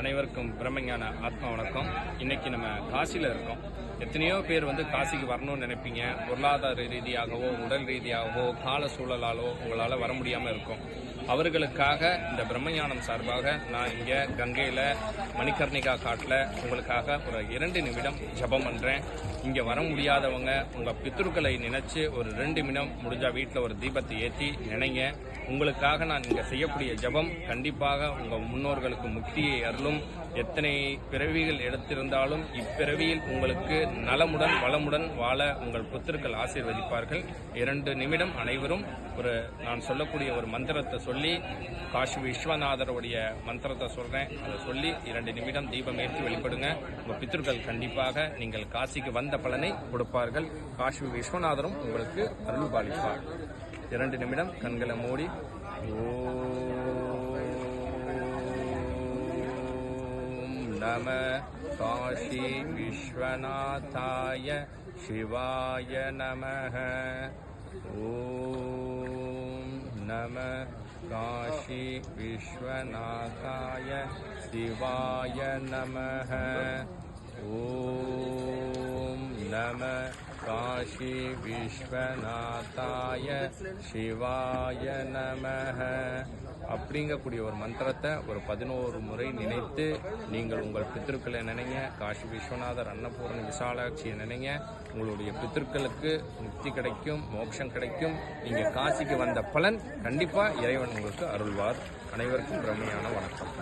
அனைவருக்கும் பிரம்மஞான ஆத்மா வணக்கம். இன்னைக்கு நம்ம காசியில் இருக்கோம். எத்தனையோ பேர் வந்து காசிக்கு வரணும்னு நினைப்பீங்க. பொருளாதார ரீதியாகவோ உடல் ரீதியாகவோ கால சூழலாலோ உங்களால் வர முடியாமல் இருக்கும். அவர்களுக்காக இந்த பிரம்மஞானம் சார்பாக நான் இங்கே கங்கையில் மணிகர்ணிகா காட்டில் உங்களுக்காக ஒரு இரண்டு நிமிடம் ஜபம் பண்ணுறேன் இங்கே வர முடியாதவங்க உங்கள் பித்ருக்களை நினச்சி ஒரு ரெண்டு நிமிடம் முடிஞ்சால் வீட்டில் ஒரு தீபத்தை ஏற்றி நினைங்க. உங்களுக்காக நான் இங்கே செய்யக்கூடிய ஜெபம் கண்டிப்பாக உங்கள் முன்னோர்களுக்கு முக்தியை அருளும். எத்தனை பிறவிகள் எடுத்திருந்தாலும் இப்பிறவியில் உங்களுக்கு நலமுடன் வளமுடன் வாழ உங்கள் புத்தர்கள் ஆசீர்வதிப்பார்கள். இரண்டு நிமிடம் அனைவரும் ஒரு நான் சொல்லக்கூடிய ஒரு மந்திரத்தை சொல்லி காஷி விஸ்வநாதருடைய மந்திரத்தை சொல்றேன். அதை சொல்லி இரண்டு நிமிடம் தீபம் ஏற்றி வெளிப்படுங்க. உங்க பித்திருக்கள் கண்டிப்பாக நீங்கள் காசிக்கு வந்த பலனை கொடுப்பார்கள். காஷி விஸ்வநாதரும் உங்களுக்கு அருள் பாலிப்பார் இரண்டு நிமிடம் கண்களை மூடி. ஓம் நம காசி விஸ்வநாதாய சிவாய நமः ஓம் நம காசி விஸ்வநாதாய சிவாய நமः ஓம் நம காஷி விஸ்வநாதாய சிவாய நமஹ அப்படிங்கக்கூடிய ஒரு மந்திரத்தை ஒரு பதினோரு முறை நினைத்து நீங்கள் உங்கள் பித்திருக்களை நினைங்க. காஷி விஸ்வநாதர் அன்னபூரண விசாலாட்சியை நினைங்க. உங்களுடைய பித்திருக்களுக்கு முக்தி கிடைக்கும் மோட்சம் கிடைக்கும். நீங்கள் காசிக்கு வந்த பலன் கண்டிப்பாக இறைவன் உங்களுக்கு அருள்வார். அனைவருக்கும் பிரமையான வணக்கம்.